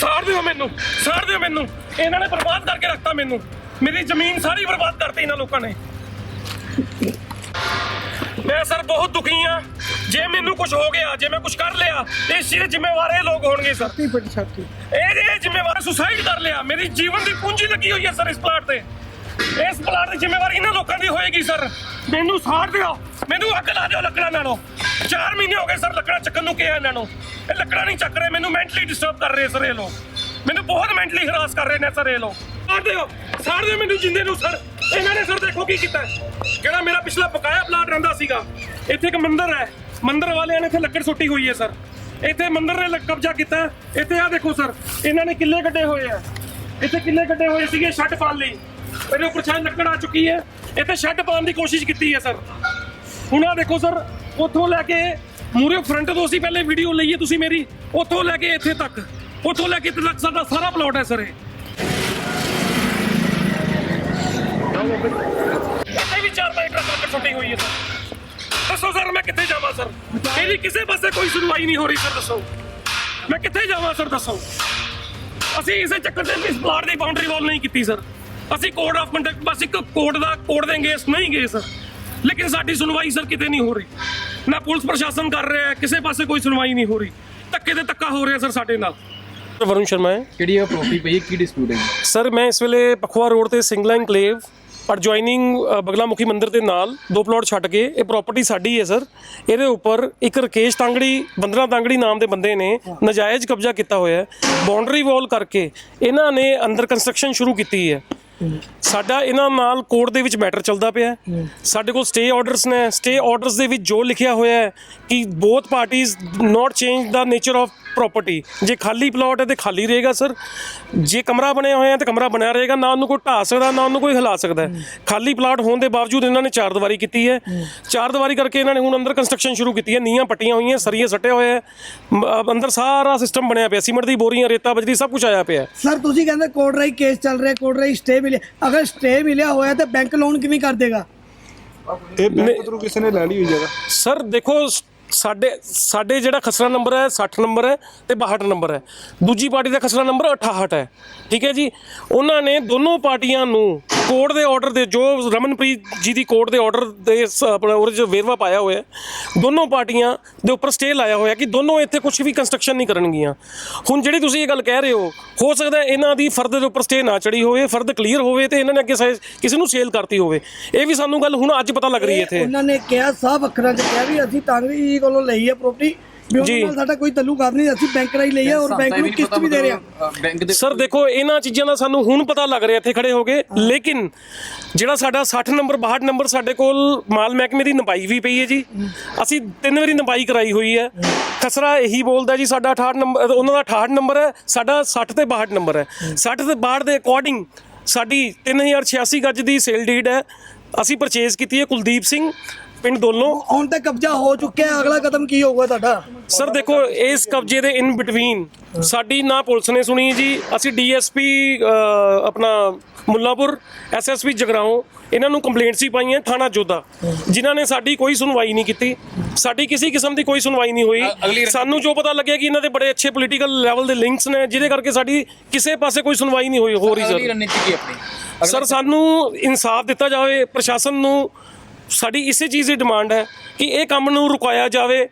ਸਾੜ ਦਿਓ ਮੈਨੂੰ ਸਾੜ ਦਿਓ ਮੈਨੂੰ। ਇਹਨਾਂ ਨੇ ਬਰਬਾਦ ਕਰਕੇ ਰੱਖਤਾ ਮੈਨੂੰ। ਮੇਰੀ ਜ਼ਮੀਨ ਸਾਰੀ ਬਰਬਾਦ ਕਰਤੀ ਇਹਨਾਂ ਲੋਕਾਂ ਨੇ। ਮੈਂ ਸਰ ਬਹੁਤ ਦੁਖੀ ਆ ਜੇ ਮੈਨੂੰ ਕੁਝ ਹੋ ਗਿਆ ਜੇ ਮੈਂ ਕੁਝ ਕਰ ਲਿਆ ਇਸ ਚੀਜ਼ ਦੇ ਜ਼ਿੰਮੇਵਾਰ ਇਹ ਲੋਕ ਹੋਣਗੇ ਸਰ। ਛਾਤੀ ਫਟ ਛਾਤੀ। ਇਹ ਇਹ ਜ਼ਿੰਮੇਵਾਰ ਸੁਸਾਈਡ ਕਰ ਲਿਆ। ਮੇਰੀ ਜੀਵਨ ਦੀ ਪੂੰਜੀ ਲੱਗੀ ਹੋਈ ਹੈ ਸਰ ਇਸ ਪਲਾਟ ਤੇ। ਇਸ ਪਲਾਟ ਦੀ ਜ਼ਿੰਮੇਵਾਰੀ ਇਹਨਾਂ ਲੋਕਾਂ ਦੀ ਹੋਏਗੀ, ਸਰ। ਮੈਨੂੰ ਸਾੜ ਦਿਓ। ਮੈਨੂੰ ਅੱਗ ਲਾ ਦਿਓ ਲੱਕੜਾਂ ਨਾਲੋਂ। 4 ਮਹੀਨੇ ਹੋ ਗਏ, ਸਰ, ਲੱਕੜਾਂ ਚੱਕਣ ਨੂੰ ਕਿਹਾ ਇਹਨਾਂ ਨੂੰ। ਇਹ ਲੱਕੜਾਂ ਨਹੀਂ ਚੱਕ ਰਹੇ, ਮੈਨੂੰ ਮੈਂਟਲੀ ਡਿਸਟਰਬ ਕਰ ਰਹੇ, ਸਰ, ਇਹ ਲੋਕ। ਮੈਨੂੰ ਬਹੁਤ ਮੈਂਟਲੀ ਹਰਾਸ ਕਰ ਰਹੇ ਨੇ, ਸਰ, ਇਹ ਲੋਕ। ਸਾੜ ਦਿਓ ਸਾੜ ਦਿਓ ਮੈਨੂੰ ਜਿੰਦੇ ਨੂੰ, ਸਰ। ਇਹਨਾਂ ਨੇ, ਸਰ, ਦੇਖੋ ਕੀ ਕੀਤਾ ਜਿਹੜਾ ਮੇਰਾ ਪਿਛਲਾ ਬਕਾਇਆ ਪਲਾਟ ਰਹਿੰਦਾ ਸੀਗਾ, ਇੱਥੇ ਇੱਕ ਮੰਦਿਰ ਹੈ। ਮੰਦਿਰ ਵਾਲਿਆਂ ਨੇ ਇੱਥੇ ਲੱਕੜ ਸੁੱਟੀ ਹੋਈ ਹੈ, ਸਰ। ਇੱਥੇ ਮੰਦਿਰ ਨੇ ਕਬਜ਼ਾ ਕੀਤਾ। ਇੱਥੇ ਆ ਦੇਖੋ, ਸਰ, ਇਹਨਾਂ ਨੇ ਕਿੱਲੇ ਕੱਢੇ ਹੋਏ ਆ। ਇੱਥੇ ਕਿੱਲੇ ਕੱਢੇ ਹੋਏ ਸੀਗੇ, ਛੱਡ ਪਾਉਣ ਲਈ। ਇਹਦੇ ਉੱਪਰ ਛਾਂ ਲੱਕੜ ਆ ਚੁੱਕੀ ਹੈ। ਇੱਥੇ ਸ਼ੈੱਡ ਪਾਉਣ ਦੀ ਕੋਸ਼ਿਸ਼ ਕੀਤੀ ਹੈ ਸਰ ਹੁਣ ਆ ਦੇਖੋ ਸਰ ਉੱਥੋਂ ਲੈ ਕੇ ਮੂਰੇ ਫਰੰਟ ਤੋਂ ਅਸੀਂ ਪਹਿਲੇ ਵੀਡੀਓ ਲਈਏ ਤੁਸੀਂ ਮੇਰੀ। ਉੱਥੋਂ ਲੈ ਕੇ ਇੱਥੇ ਤੱਕ। ਉੱਥੋਂ ਲੈ ਕੇ ਇੱਥੇ ਤੱਕ ਸਾਡਾ ਸਾਰਾ ਪਲਾਟ ਹੈ ਸਰ ਇਹ। ਇੱਥੇ ਵੀ ਚਾਰ ਪੰਜ ਟਰੱਕ ਲੱਕੜ ਸੁੱਟੀ ਹੋਈ ਹੈ ਸਰ ਦੱਸੋ ਸਰ ਮੈਂ ਕਿੱਥੇ ਜਾਵਾਂ ਸਰ ਇਹਦੀ ਕਿਸੇ ਪਾਸੇ ਕੋਈ ਸੁਣਵਾਈ ਨਹੀਂ ਹੋ ਰਹੀ ਸਰ ਦੱਸੋ। ਮੈਂ ਕਿੱਥੇ ਜਾਵਾਂ ਸਰ ਦੱਸੋ। ਅਸੀਂ ਇਸੇ ਚੱਕਰ ਦੇ ਇਸ ਪਲਾਟ ਦੀ ਬਾਉਂਡਰੀ ਵਾਲ ਨਹੀਂ ਕੀਤੀ ਸਰ ਅਸੀਂ ਕੋਡ ਆਫ ਕੰਡਕਟ ਬਸ ਇੱਕ ਕੋਡ ਦਾ ਕੋਡ ਦੇ ਅਗੇਂਸਟ ਨਹੀਂ ਗਏ ਸਰ ਲੇਕਿਨ ਸਾਡੀ ਸੁਣਵਾਈ ਸਰ ਕਿਤੇ ਨਹੀਂ ਹੋ ਰਹੀ। ਨਾ ਪੁਲਿਸ ਪ੍ਰਸ਼ਾਸਨ ਕਰ ਰਿਹਾ ਹੈ ਕਿਸੇ ਪਾਸੇ ਕੋਈ ਸੁਣਵਾਈ ਨਹੀਂ ਹੋ ਰਹੀ। ਧੱਕੇ ਤੇ ਧੱਕਾ ਹੋ ਰਿਹਾ ਸਰ ਸਾਡੇ ਨਾਲ। ਵਰੁਣ ਸ਼ਰਮਾ ਹੈ। ਕਿਹੜੀ ਇਹ ਪ੍ਰੋਪਰਟੀ ਪਈ ਹੈ? ਕੀ ਡਿਸਪਿਊਟ ਹੈ ਜੀ? ਸਰ ਮੈਂ ਇਸ ਵੇਲੇ ਪਖਵਾ ਰੋਡ ਤੇ ਸਿੰਗਲਾ ਇਨਕਲੇਵ ਅਡਜੋਇਨਿੰਗ ਬਗਲਾਮੁਖੀ ਮੰਦਿਰ ਦੇ ਨਾਲ ਦੋ ਪਲਾਟ ਛੱਡ ਕੇ ਇਹ ਪ੍ਰਾਪਰਟੀ ਸਾਡੀ ਹੈ ਸਰ ਇਹਦੇ ਉੱਪਰ ਇੱਕ ਰਕੇਸ਼ ਤਾਂਗੜੀ ਬੰਦਰਾ ਤਾਂਗੜੀ ਨਾਮ ਦੇ ਬੰਦੇ ਨੇ ਨਜਾਇਜ਼ ਕਬਜ਼ਾ ਕੀਤਾ ਹੋਇਆ ਹੈ। ਬਾਉਂਡਰੀ ਵਾਲ ਕਰਕੇ ਇਹਨਾਂ ਨੇ ਅੰਦਰ ਕੰਸਟਰਕਸ਼ਨ ਸ਼ੁਰੂ ਕੀਤੀ ਹੈ। ਸਾਡਾ ਇਹਨਾਂ ਨਾਲ ਕੋਰਟ ਦੇ ਵਿੱਚ ਮੈਟਰ ਚੱਲਦਾ ਪਿਆ ਹੈ। ਸਾਡੇ ਕੋਲ ਸਟੇ ਆਰਡਰਸ ਨੇ ਸਟੇ ਆਰਡਰਸ ਦੇ ਵਿੱਚ ਜੋ ਲਿਖਿਆ ਹੋਇਆ ਹੈ ਕਿ ਬੋਥ ਪਾਰਟੀਆਂ ਨਾਟ ਚੇਂਜ ਦਾ ਨੇਚਰ ਆਫ ਪ੍ਰਾਪਰਟੀ ਜੇ ਖਾਲੀ ਪਲਾਟ ਹੈ ਤੇ ਖਾਲੀ ਰਹੇਗਾ ਸਰ ਜੇ ਕਮਰਾ ਬਣਿਆ ਹੋਇਆ ਹੈ ਤੇ ਕਮਰਾ ਬਣਿਆ ਰਹੇਗਾ ਨਾ ਉਹਨੂੰ ਕੋਈ ਢਾ ਸਕਦਾ ਨਾ ਉਹਨੂੰ ਕੋਈ ਹਿਲਾ ਸਕਦਾ। ਖਾਲੀ ਪਲਾਟ ਹੋਣ ਦੇ ਬਾਵਜੂਦ ਇਹਨਾਂ ਨੇ ਚਾਰ ਦੀਵਾਰੀ ਕੀਤੀ ਹੈ। ਚਾਰ ਦੀਵਾਰੀ ਕਰਕੇ ਇਹਨਾਂ ਨੇ ਹੁਣ ਅੰਦਰ ਕੰਸਟਰਕਸ਼ਨ ਸ਼ੁਰੂ ਕੀਤੀ ਹੈ। ਨੀਆਂ ਪੱਟੀਆਂ ਹੋਈਆਂ ਸਰੀਏ ਸੱਟੇ ਹੋਏ ਹੈ। ਅੰਦਰ ਸਾਰਾ ਸਿਸਟਮ ਬਣਿਆ ਪਿਆ। ਸੀਮੈਂਟ ਦੀ ਬੋਰੀਆਂ ਰੇਤਾ ਬਜਰੀ ਸਭ ਕੁਝ ਆਇਆ ਪਿਆ। ਸਰ ਤੁਸੀਂ ਕਹਿੰਦੇ ਕੋਰਟ ਰਾਈ ਕੇਸ ਚੱਲ ਰਿਹਾ ਕੋਰਟ ਰਾਈ ਸਟੇ ਮਿਲਿਆ। ਅਗਰ ਸਟੇ ਮਿਲਿਆ ਹੋਇਆ ਤਾਂ ਬੈਂਕ ਲੋਨ ਕਿਵੇਂ ਕਰ ਦੇਗਾ? ਇਹ ਬੈਂਕ ਥਰੂ ਕਿਸੇ ਨੇ ਲੈ ਲਈ ਹੋਈ ਜਗ੍ਹਾ। ਸਰ ਦੇਖੋ ਸਾਡੇ ਸਾਡੇ ਜਿਹੜਾ ਖਸਰਾ ਨੰਬਰ ਹੈ 60 ਨੰਬਰ ਹੈ ਤੇ 62 ਨੰਬਰ ਹੈ। ਦੂਜੀ ਪਾਰਟੀ ਦਾ ਖਸਰਾ ਨੰਬਰ 68 ਹੈ। ਠੀਕ ਹੈ ਜੀ? ਉਹਨਾਂ ਨੇ ਦੋਨੋਂ ਪਾਰਟੀਆਂ ਨੂੰ ਕੋਰਟ ਦੇ ਆਰਡਰ ਦੇ, ਜੋ ਰਮਨਪ੍ਰੀਤ ਜੀ ਦੀ ਕੋਰਟ ਦੇ ਆਰਡਰ ਦੇ ਆਪਣਾ ਉਹਦੇ ਚ ਵੇਰਵਾ ਪਾਇਆ ਹੋਇਆ ਦੋਨੋਂ ਪਾਰਟੀਆਂ ਦੇ ਉੱਪਰ ਸਟੇ ਲਾਇਆ ਹੋਇਆ ਕਿ ਦੋਨੋਂ ਇੱਥੇ ਕੁਝ ਵੀ ਕੰਸਟਰਕਸ਼ਨ ਨਹੀਂ ਕਰਨਗੀਆਂ। ਹੁਣ ਜਿਹੜੀ ਤੁਸੀਂ ਇਹ ਗੱਲ ਕਹਿ ਰਹੇ ਹੋ ਹੋ ਸਕਦਾ ਇਹਨਾਂ ਦੀ ਫਰਦ ਦੇ ਉੱਪਰ ਸਟੇ ਨਾ ਚੜੀ ਹੋਵੇ ਫਰਦ ਕਲੀਅਰ ਹੋਵੇ ਤੇ ਇਹਨਾਂ ਨੇ ਅੱਗੇ ਕਿਸੇ ਨੂੰ ਸੇਲ ਕਰਤੀ ਹੋਵੇ। ਇਹ ਵੀ ਸਾਨੂੰ ਗੱਲ ਹੁਣ ਅੱਜ ਪਤਾ ਲੱਗ ਰਹੀ ਹੈ ਇੱਥੇ। ਉਹਨਾਂ ਨੇ ਕਿਹਾ, ਸਾਫ਼ ਅੱਖਰਾਂ 'ਚ ਕਿਹਾ ਵੀ ਅਸੀਂ ਤਾਂਗਰੀ ਜੀ ਕੋਲੋਂ ਲਈ ਹੈ ਪ੍ਰਾਪਰਟੀ ਜੀ। ਨਾਲ ਸਾਡਾ ਕੋਈ ਤਾਲੁਕਾਤ ਨਹੀਂ ਅਸੀਂ ਬੈਂਕ ਰਾਈ ਲਈ ਹੈ ਔਰ ਬੈਂਕ ਨੂੰ ਕਿਸ਼ਤ ਵੀ ਦੇ ਰਹੇ ਬੈਂਕ ਦੇ ਸਰ ਦੇਖੋ ਇਹਨਾਂ ਚੀਜ਼ਾਂ ਦਾ ਸਾਨੂੰ ਹੁਣ ਪਤਾ ਲੱਗ ਰਿਹਾ ਇੱਥੇ ਖੜੇ ਹੋ ਕੇ। ਲੇਕਿਨ ਜਿਹੜਾ ਸਾਡਾ 60 ਨੰਬਰ 62 ਨੰਬਰ ਸਾਡੇ ਕੋਲ ਮਾਲ ਮਹਿਕਮੇ ਦੀ ਨਪਾਈ ਵੀ ਪਈ ਹੈ ਜੀ। ਅਸੀਂ ਤਿੰਨ ਵਾਰੀ ਨਪਾਈ ਕਰਾਈ ਹੋਈ ਹੈ। ਖਸਰਾ ਇਹੀ ਬੋਲਦਾ ਜੀ ਸਾਡਾ 68 ਨੰਬਰ ਉਹਨਾਂ ਦਾ 68 ਨੰਬਰ ਹੈ ਸਾਡਾ 60 ਤੇ 62 ਨੰਬਰ ਹੈ। 60 ਤੇ 62 ਦੇ ਅਕੋਰਡਿੰਗ ਸਾਡੀ 3086 ਗੱਜ ਦੀ ਸੇਲ ਡੀਡ ਹੈ। ਅਸੀਂ ਪਰਚੇਜ਼ ਕੀਤੀ ਹੈ ਕੁਲਦੀਪ ਸਿੰਘ। ਪਿੰਡ ਦੋਲੋਂ ਹੁਣ ਤਾਂ ਕਬਜ਼ਾ ਹੋ ਚੁੱਕਿਆ ਹੈ ਅਗਲਾ ਕਦਮ ਕੀ ਹੋਊਗਾ ਤੁਹਾਡਾ? ਸਰ ਦੇਖੋ ਇਸ ਕਬਜ਼ੇ ਦੇ ਇਨ ਬਿਟਵੀਨ ਸਾਡੀ ਨਾ ਪੁਲਿਸ ਨੇ ਸੁਣੀ ਜੀ ਅਸੀਂ ਡੀਐਸਪੀ ਆਪਣਾ ਮੁੱਲਾਪੁਰ ਐਸਐਸਪੀ ਜਗਰਾਉਂ ਇਹਨਾਂ ਨੂੰ ਕੰਪਲੇਂਟ ਸੀ ਪਾਈਆਂ ਥਾਣਾ ਜੋਧਾ ਜਿਨ੍ਹਾਂ ਨੇ ਸਾਡੀ ਕੋਈ ਸੁਣਵਾਈ ਨਹੀਂ ਕੀਤੀ। ਸਾਡੀ ਕਿਸੇ ਕਿਸਮ ਦੀ ਕੋਈ ਸੁਣਵਾਈ ਨਹੀਂ ਹੋਈ। ਸਾਨੂੰ ਜੋ ਪਤਾ ਲੱਗਿਆ ਕਿ ਇਹਨਾਂ ਦੇ ਬੜੇ ਅੱਛੇ ਪੋਲੀਟੀਕਲ ਲੈਵਲ ਦੇ ਲਿੰਕਸ ਨੇ ਜਿਹਦੇ ਕਰਕੇ ਸਾਡੀ ਕਿਸੇ ਪਾਸੇ ਕੋਈ ਸੁਣਵਾਈ ਨਹੀਂ ਹੋਈ ਹੋ ਰਹੀ ਅਗਲੀ ਸਰ ਰਣਨੀਤੀ ਕੀ ਆਪਣੀ? ਸਰ ਸਾਨੂੰ ਇਨਸਾਫ ਦਿੱਤਾ ਜਾਵੇ ਪ੍ਰਸ਼ਾਸਨ ਨੂੰ ਸਾਡੀ ਇਸੇ ਚੀਜ਼ ਦੀ ਡਿਮਾਂਡ ਹੈ ਕਿ ਇਹ ਕੰਮ ਨੂੰ ਰੁਕਾਇਆ ਜਾਵੇ।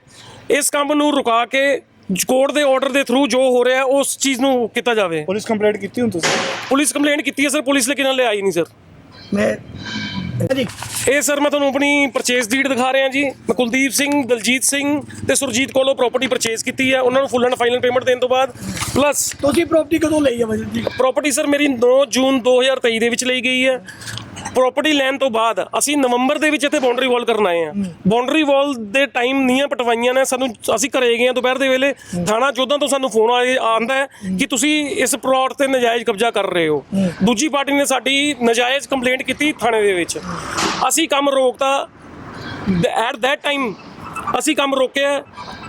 ਇਸ ਕੰਮ ਨੂੰ ਰੁਕਾ ਕੇ ਕੋਰਟ ਦੇ ਆਰਡਰ ਦੇ ਥਰੂ ਜੋ ਹੋ ਰਿਹਾ ਉਸ ਚੀਜ਼ ਨੂੰ ਕੀਤਾ ਜਾਵੇ। ਪੁਲਿਸ ਕੰਪਲੇਂਟ ਕੀਤੀ ਹੁਣ ਤੁਸੀਂ? ਪੁਲਿਸ ਕੰਪਲੇਂਟ ਕੀਤੀ ਹੈ ਸਰ। ਪੁਲਿਸ ਲੇਕਿਨ ਹਲੇ ਆਈ ਨਹੀਂ ਸਰ। ਮੈਂ ਜੀ ਇਹ ਸਰ ਮੈਂ ਤੁਹਾਨੂੰ ਆਪਣੀ ਪਰਚੇਸ ਡੀਡ ਦਿਖਾ ਰਿਹਾ ਜੀ। ਮੈਂ ਕੁਲਦੀਪ ਸਿੰਘ ਦਲਜੀਤ ਸਿੰਘ ਤੇ ਸੁਰਜੀਤ ਕੋਲੋਂ ਪ੍ਰਾਪਰਟੀ ਪਰਚੇਸ ਕੀਤੀ ਹੈ। ਉਹਨਾਂ ਨੂੰ ਫੁੱਲ ਐਂਡ ਫਾਈਨਲ ਪੇਮੈਂਟ ਦੇਣ ਤੋਂ ਬਾਅਦ। ਪਲੱਸ ਤੁਸੀਂ ਪ੍ਰਾਪਰਟੀ ਕਦੋਂ ਲਈ ਹੈ ਵਜਨ ਜੀ? ਪ੍ਰਾਪਰਟੀ ਸਰ ਮੇਰੀ 9 ਜੂਨ 2023 ਦੇ ਵਿੱਚ ਲਈ ਗਈ ਹੈ। ਪ੍ਰਾਪਰਟੀ ਲੈਣ ਤੋਂ ਬਾਅਦ ਅਸੀਂ ਨਵੰਬਰ ਦੇ ਵਿੱਚ ਇੱਥੇ ਬਾਉਂਡਰੀ ਵਾਲ ਕਰਨ ਆਏ ਆ ਬਾਉਂਡਰੀ ਵਾਲ ਦੇ ਟਾਈਮ ਨੀਆਂ ਪਟਵਾਈਆਂ ਨੇ ਸਾਨੂੰ ਅਸੀਂ ਘਰੇ ਗਏ ਆ ਦੁਪਹਿਰ ਦੇ ਵੇਲੇ। ਥਾਣਾ ਚੌਧਾਂ ਤੋਂ ਸਾਨੂੰ ਫੋਨ ਆਂਦਾ ਹੈ ਕਿ ਤੁਸੀਂ ਇਸ ਪਲਾਟ ਤੇ ਨਜਾਇਜ਼ ਕਬਜ਼ਾ ਕਰ ਰਹੇ ਹੋ। ਦੂਜੀ ਪਾਰਟੀ ਨੇ ਸਾਡੀ ਨਜਾਇਜ਼ ਕੰਪਲੇਂਟ ਕੀਤੀ ਥਾਣੇ ਦੇ ਵਿੱਚ। ਅਸੀਂ ਕੰਮ ਰੋਕਤਾ। ਐਟ that ਟਾਈਮ ਅਸੀਂ ਕੰਮ ਰੋਕਿਆ।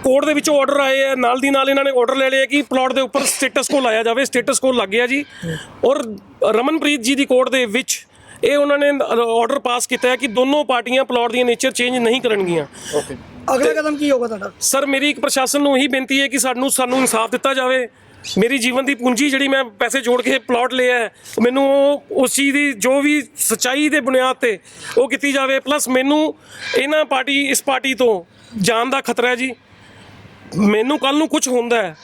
ਕੋਰਟ ਦੇ ਵਿੱਚੋਂ ਆਰਡਰ ਆਏ ਆ। ਨਾਲ ਦੀ ਨਾਲ ਇਹਨਾਂ ਨੇ ਆਰਡਰ ਲੈ ਲਿਆ ਕਿ ਪਲਾਟ ਦੇ ਉੱਪਰ ਸਟੇਟਸ ਕੋ ਲਾਇਆ ਜਾਵੇ। ਸਟੇਟਸ ਕੋ ਲੱਗ ਗਿਆ ਜੀ। ਔਰ ਰਮਨਪ੍ਰੀਤ ਜੀ ਦੀ ਕੋਰਟ ਦੇ ਵਿੱਚ ਇਹ ਉਹਨਾਂ ਨੇ ਆਰਡਰ ਪਾਸ ਕੀਤਾ ਹੈ ਕਿ ਦੋਨੋਂ ਪਾਰਟੀਆਂ ਪਲਾਟ ਦੀਆਂ ਨੇਚਰ ਚੇਂਜ ਨਹੀਂ ਕਰਨਗੀਆਂ। ਅਗਲਾ ਕਦਮ ਕੀ ਹੋਊਗਾ ਤੁਹਾਡਾ? ਸਰ ਮੇਰੀ ਇੱਕ ਪ੍ਰਸ਼ਾਸਨ ਨੂੰ ਇਹੀ ਬੇਨਤੀ ਹੈ ਕਿ ਸਾਨੂੰ ਸਾਨੂੰ ਇਨਸਾਫ ਦਿੱਤਾ ਜਾਵੇ। ਮੇਰੀ ਜੀਵਨ ਦੀ ਪੂੰਜੀ ਜਿਹੜੀ ਮੈਂ ਪੈਸੇ ਜੋੜ ਕੇ ਪਲਾਟ ਲਿਆ ਹੈ, ਮੈਨੂੰ ਉਹ ਉਸ ਚੀਜ਼ ਦੀ ਜੋ ਵੀ ਸਚਾਈ ਦੇ ਬੁਨਿਆਦ ਤੇ ਉਹ ਕੀਤੀ ਜਾਵੇ। ਪਲੱਸ ਮੈਨੂੰ ਇਹਨਾਂ ਪਾਰਟੀ ਇਸ ਪਾਰਟੀ ਤੋਂ ਜਾਨ ਦਾ ਖਤਰਾ ਹੈ ਜੀ। ਮੈਨੂੰ ਕੱਲ ਨੂੰ ਕੁਝ ਹੁੰਦਾ ਹੈ।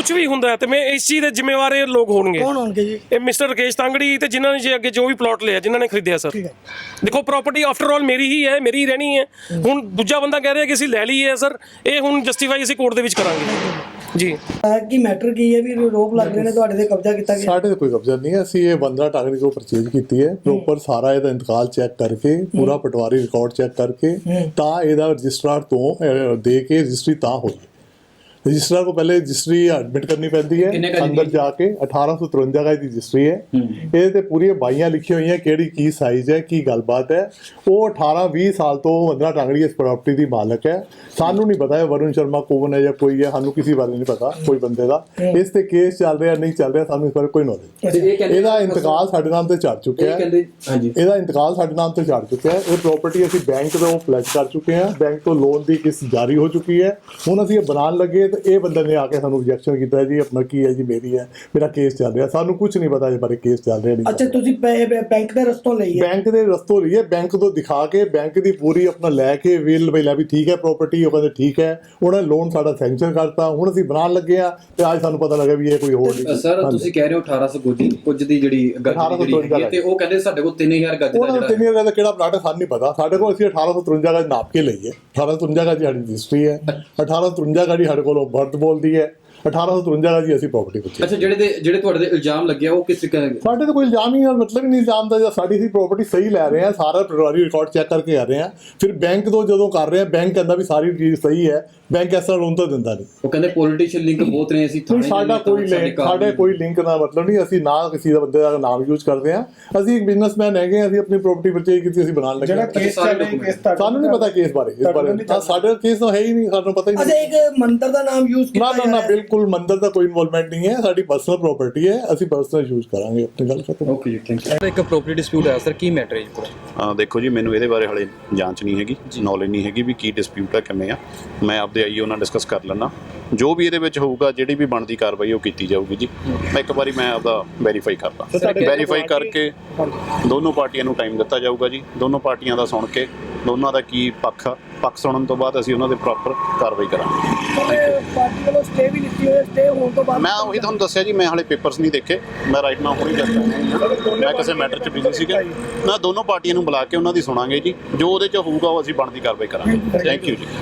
ਕੁਝ ਵੀ ਹੁੰਦਾ ਹੈ ਤੇ ਮੈਂ ਇਸ ਚੀਜ਼ ਦੇ ਜ਼ਿੰਮੇਵਾਰ ਇਹ ਲੋਕ ਹੋਣਗੇ। ਕੌਣ ਹੋਣਗੇ ਜੀ? ਇਹ ਮਿਸਟਰ ਰਕੇਸ਼ ਤਾਂਗੜੀ ਤੇ ਜਿਨ੍ਹਾਂ ਨੇ ਜੇ ਅੱਗੇ ਜੋ ਵੀ ਪਲਾਟ ਲਿਆ ਜਿਨ੍ਹਾਂ ਨੇ ਖਰੀਦਿਆ ਸਰ ਠੀਕ ਹੈ। ਦੇਖੋ ਪ੍ਰਾਪਰਟੀ ਆਫਟਰ ਆਲ ਮੇਰੀ ਹੀ ਹੈ ਮੇਰੀ ਹੀ ਰਹਿਣੀ ਹੈ। ਹੁਣ ਦੂਜਾ ਬੰਦਾ ਕਹਿ ਰਿਹਾ ਕਿ ਅਸੀਂ ਲੈ ਲਈ ਹੈ ਸਰ ਇਹ ਹੁਣ ਜਸਟੀਫਾਈ ਅਸੀਂ ਕੋਰਟ ਦੇ ਵਿੱਚ ਕਰਾਂਗੇ। ਜੀ। ਅਹ ਕੀ ਮੈਟਰ ਕੀ ਹੈ ਵੀ ਰੋਪ ਲੱਗ ਰਹੇ ਨੇ ਤੁਹਾਡੇ ਤੇ ਕਬਜ਼ਾ ਕੀਤਾ ਗਿਆ? ਸਾਡੇ ਤੇ ਕੋਈ ਕਬਜ਼ਾ ਨਹੀਂ ਹੈ। ਅਸੀਂ ਇਹ ਬੰਦਰਾ ਟਾਗਰੀ ਕੋ ਪਰਚੇਜ ਕੀਤੀ ਹੈ। ਪ੍ਰੋਪਰ ਸਾਰਾ ਇਹਦਾ ਇੰਤਕਾਲ ਚੈੱਕ ਕਰਕੇ ਪੂਰਾ ਪਟਵਾਰੀ ਰਿਕਾਰਡ ਚੈੱਕ ਕਰਕੇ ਤਾਂ ਇਹਦਾ ਰਜਿਸਟਰਾਰ ਤੋਂ ਅਹ, ਦੇ ਕੇ ਰਜਿਸਟਰੀ ਤਾਂ ਹੋਈ ਰਜਿਸਟਰਾਰ ਕੋ ਪਹਿਲੇ ਰਜਿਸਟਰੀ ਐਡਮਿਟ ਕਰਨੀ ਪੈਂਦੀ ਹੈ? ਅੰਦਰ ਜਾ ਕੇ 1853 ਗਜ ਦੀ ਰਜਿਸਟਰੀ ਹੈ। ਇਹਦੇ ਤੇ ਪੂਰੀਆਂ ਬਾਈਆਂ ਲਿਖੀਆਂ ਹੋਈਆਂ ਕਿਹੜੀ ਕੀ ਸਾਈਜ਼ ਹੈ ਕੀ ਗੱਲਬਾਤ ਹੈ। ਉਹ 18 20 ਸਾਲ ਤੋਂ ਬੰਦਰਾ ਟਾਂਗੜੀ ਇਸ ਪ੍ਰਾਪਰਟੀ ਦੀ ਮਾਲਕ ਹੈ। ਸਾਨੂੰ ਨਹੀਂ ਪਤਾ ਹੈ ਵਰੁਣ ਸ਼ਰਮਾ ਕੌਣ ਹੈ ਜਾਂ ਕੋਈ ਹੈ ਸਾਨੂੰ ਕਿਸੇ ਬਾਰੇ ਨਹੀਂ ਪਤਾ ਕੋਈ ਬੰਦੇ ਦਾ। ਇਸ ਤੇ ਕੇਸ ਚੱਲ ਰਿਹਾ ਨਹੀਂ ਚੱਲ ਰਿਹਾ ਸਾਨੂੰ ਇਸ ਬਾਰੇ ਕੋਈ ਨੌਲੇਜ ਇਹਦਾ ਇੰਤਕਾਲ ਸਾਡੇ ਨਾਮ ਤੇ ਚੜ ਚੁੱਕਿਆ ਇਹ ਹੈ। ਕਹਿੰਦੇ ਹਾਂਜੀ। ਇਹਦਾ ਇੰਤਕਾਲ ਸਾਡੇ ਨਾਮ ਤੇ ਚੜ ਚੁੱਕਿਆ ਹੈ। ਇਹ ਪ੍ਰਾਪਰਟੀ ਅਸੀਂ ਬੈਂਕ ਤੋਂ ਪਲੇਸ ਕਰ ਚੁੱਕੇ ਹਾਂ। ਬੈਂਕ ਤੋਂ ਲੋਨ ਦੀ ਕਿਸ ਜਾਰੀ ਹੋ ਚੁੱਕੀ ਹੈ। ਹੁਣ ਅਸੀਂ ਇਹ ਬਣਾਉਣ ਲੱਗੇ ਤੇ ਇਹ ਬੰਦੇ ਨੇ ਆ ਕੇ ਸਾਨੂੰ ਰਿਜੈਕਸ਼ਨ ਕੀਤਾ ਜੀ ਆਪਣਾ ਕੀ ਹੈ ਜੀ ਮੇਰੀ ਹੈ ਮੇਰਾ ਕੇਸ ਚੱਲ ਰਿਹਾ ਸਾਨੂੰ ਕੁਝ ਨਹੀਂ ਪਤਾ ਇਸ ਬਾਰੇ ਕੇਸ ਚੱਲ ਰਿਹਾ ਨਹੀਂ ਅੱਛਾ ਤੁਸੀਂ ਬੈਂਕ ਦੇ ਰਸਤੋਂ ਲਈ ਹੈ? ਬੈਂਕ ਦੇ ਰਸਤੋਂ ਲਈਏ ਬੈਂਕ ਤੋਂ ਦਿਖਾ ਕੇ ਬੈਂਕ ਦੀ ਪੂਰੀ ਆਪਣਾ ਲੈ ਕੇ ਵਿਲ ਬਈਲਾ ਵੀ ਠੀਕ ਹੈ ਪ੍ਰਾਪਰਟੀ ਉਹ ਕਹਿੰਦੇ ਠੀਕ ਹੈ ਉਹਨਾਂ ਨੇ ਲੋਨ ਸਾਡਾ ਸੈਂਕਸ਼ਨ ਕਰਤਾ ਹੁਣ ਅਸੀਂ ਬਣਾਉਣ ਲੱਗੇ ਆ ਤੇ ਅੱਜ ਸਾਨੂੰ ਪਤਾ ਲੱਗਾ ਵੀ ਇਹ ਕੋਈ ਹੋਰ ਨਹੀਂ। ਸਰ। ਤੁਸੀਂ ਕਹਿ ਰਹੇ ਹੋ 1800 ਗੁੱਜ ਕੁਝ ਦੀ ਜਿਹੜੀ ਗੱਜ ਦੀ 1853 ਜਿਹੜੀ ਹੈ, ਤੇ ਉਹ ਕਹਿੰਦੇ ਸਾਡੇ ਕੋਲ 3000 ਗੱਜ ਦਾ ਜਿਹੜਾ ਤਿੰਨ ਹਜ਼ਾਰ ਦਾ ਕਿਹੜਾ ਪਲਾਟ ਹੈ ਸਾਨੂੰ ਨਹੀਂ ਪਤਾ। ਸਾਡੇ ਕੋਲ ਅਸੀਂ 1853 ਗਜ ਨਾਪ ਕੇ ਲਈਏ 1853 ਗਜ ਸਾਡੀ ਰਜਿਸਟਰੀ ਹੈ। 1853 ਗਜ ਸਾਡੇ ਕੋਲੋਂ ਬਰਥ ਬੋਲਦੀ ਹੈ। 1853 ਗਜ ਦੀ ਅਸੀਂ ਪ੍ਰਾਪਰਟੀ ਵਿੱਚ ਅੱਛਾ ਜਿਹੜੇ ਦੇ ਜਿਹੜੇ ਤੁਹਾਡੇ ਤੇ ਇਲਜ਼ਾਮ ਲੱਗਿਆ ਉਹ ਕਿਸ ਸਾਡੇ ਤੇ ਕੋਈ ਇਲਜ਼ਾਮ ਹੀ ਨਹੀਂ ਮਤਲਬ ਹੀ ਨਹੀਂ ਇਲਜ਼ਾਮ ਦਾ ਜਾਂ ਸਾਡੀ ਸੀ ਪ੍ਰਾਪਰਟੀ ਸਹੀ ਲੈ ਰਹੇ ਆ ਸਾਰਾ ਪਟਵਾਰੀ ਰਿਕਾਰਡ ਚੈੱਕ ਕਰਕੇ ਆ ਰਹੇ ਆ ਫਿਰ ਬੈਂਕ ਤੋਂ ਜਦੋਂ ਕਰ ਰਹੇ ਆ ਬੈਂਕ ਕਹਿੰਦਾ ਵੀ ਸਾਰੀ ਚੀਜ਼ ਸਹੀ ਹੈ ਬੈਂਕ ਐਸਾ ਲੋਨ ਤਾਂ ਦਿੰਦਾ ਨਹੀਂ। ਉਹ ਕਹਿੰਦੇ ਪੋਲੀਟੀਸ਼ੀਅਨ ਲਿੰਕ ਬਹੁਤ ਨੇ ਅਸੀਂ ਥਾਣੇ ਸਾਡਾ ਕੋਈ ਲਿੰਕ ਸਾਡੇ ਨੂੰ- ਕੋਈ ਲਿੰਕ ਦਾ ਮਤਲਬ ਨਹੀਂ ਅਸੀਂ ਨਾ ਕਿਸੇ ਦਾ ਬੰਦੇ ਦਾ ਨਾਮ ਯੂਜ਼ ਕਰਦੇ ਆ ਅਸੀਂ ਇੱਕ ਬਿਜ਼ਨਸਮੈਨ ਹੈਗੇ ਅਸੀਂ ਆਪਣੀ ਪ੍ਰਾਪਰਟੀ ਪਰਚੇਜ ਕੀਤੀ ਅਸੀਂ ਬਣਾਉਣ ਲੱਗੇ ਜਿਹੜਾ। ਕੇਸ ਚੱਲ ਰਿਹਾ ਸਾਨੂੰ ਨਹੀਂ ਪਤਾ ਕੇਸ ਬਾਰੇ ਇਸ ਬਾਰੇ ਤਾਂ ਸਾਡੇ ਕੇਸ ਤਾਂ ਹੈ ਹੀ ਨਹੀਂ ਸਾਨੂੰ ਪਤਾ ਹੀ ਅੱਛਾ ਨਹੀਂ। ਇੱਕ ਮੰਦਰ ਦਾ ਨਾਮ ਯੂਜ਼ ਕੀਤਾ ਨਾ ਨਾ ਜਾ ਹੈ। ਬਿਲਕੁਲ ਮੰਦਰ ਦਾ ਕੋਈ ਇਨਵੋਲਵਮੈਂਟ ਨਹੀਂ ਹੈ ਸਾਡੀ ਪਰਸਨਲ ਪ੍ਰਾਪਰਟੀ ਹੈ ਅਸੀਂ ਪਰਸਨਲ ਯੂਜ਼ ਕਰਾਂਗੇ ਆਪਣੀ ਗੱਲ ਖਤਮ। ਓਕੇ ਜੀ ਥੈਂਕ ਯੂ ਇੱਕ ਪ੍ਰੋਪਰਟੀ ਡਿਸਪਿਊਟ ਆਇਆ ਸਰ ਕੀ ਮੈਟਰ ਹੈ ਜੀ ਅਹ ਦੇਖੋ ਜੀ ਮੈਨੂੰ ਇਹਦੇ ਬਾਰੇ ਹਲੇ ਜਾਂਚ ਨਹੀਂ ਹੈਗੀ ਨੌਲੇਜ ਨਹੀਂ ਹੈਗੀ ਵੀ ਕੀ ਡਿਸਪਿਊਟ ਹੈ ਕਿਵੇਂ ਆ। ਮੈਂ ਆਪਦੇ ਆਈਓ ਨਾਲ ਡਿਸਕਸ ਕਰ ਲੈਣਾ ਜੋ ਵੀ ਇਹਦੇ ਵਿੱਚ ਹੋਊਗਾ ਜਿਹੜੀ ਵੀ ਬਣਦੀ ਕਾਰਵਾਈ ਉਹ ਕੀਤੀ ਜਾਊਗੀ ਜੀ। ਮੈਂ ਇੱਕ ਵਾਰੀ ਮੈਂ ਆਪਦਾ ਵੈਰੀਫਾਈ ਕਰਦਾ। ਵੈਰੀਫਾਈ ਕਰਕੇ ਦੋਨੋਂ ਪਾਰਟੀਆਂ ਨੂੰ ਟਾਈਮ ਦਿੱਤਾ ਜਾਊਗਾ ਜੀ। ਦੋਨੋਂ ਪਾਰਟੀਆਂ ਦਾ ਸੁਣ ਕੇ ਦੋਨਾਂ ਦਾ ਕੀ ਪੱਖ ਆ ਪੱਖ ਸੁਣਨ ਤੋਂ ਬਾਅਦ ਅਸੀਂ ਉਹਨਾਂ ਦੇ ਪ੍ਰੋਪਰ ਕਾਰਵਾਈ ਕਰਾਂਗੇ। ਪਰ ਪਾਰਟੀ ਵੱਲੋਂ ਸਟੇ ਵੀ ਲਿੱਤੀ ਹੋਈ ਹੈ ਸਟੇ ਹੋਣ ਤੋਂ ਬਾਅਦ ਮੈਂ ਉਹੀ ਤੁਹਾਨੂੰ ਦੱਸਿਆ ਜੀ ਮੈਂ ਹਾਲੇ ਪੇਪਰਸ ਨਹੀਂ ਦੇਖੇ ਮੈਂ ਰਾਈਟ ਨਾਓ ਹੁਣੀ ਜਸਟ ਮੈਂ ਕਿਸੇ ਮੈਟਰ 'ਚ ਬਿਜ਼ੀ ਸੀਗਾ। ਮੈਂ ਦੋਨੋਂ ਪਾਰਟੀਆਂ ਨੂੰ ਬੁਲਾ ਕੇ ਉਹਨਾਂ ਦੀ ਸੁਣਾਂਗੇ ਜੀ। ਜੋ ਉਹਦੇ 'ਚ ਹੋਊਗਾ ਉਹ ਅਸੀਂ ਬਣਦੀ ਕਾਰਵਾਈ ਕਰਾਂਗੇ। ਥੈਂਕ ਯੂ ਜੀ।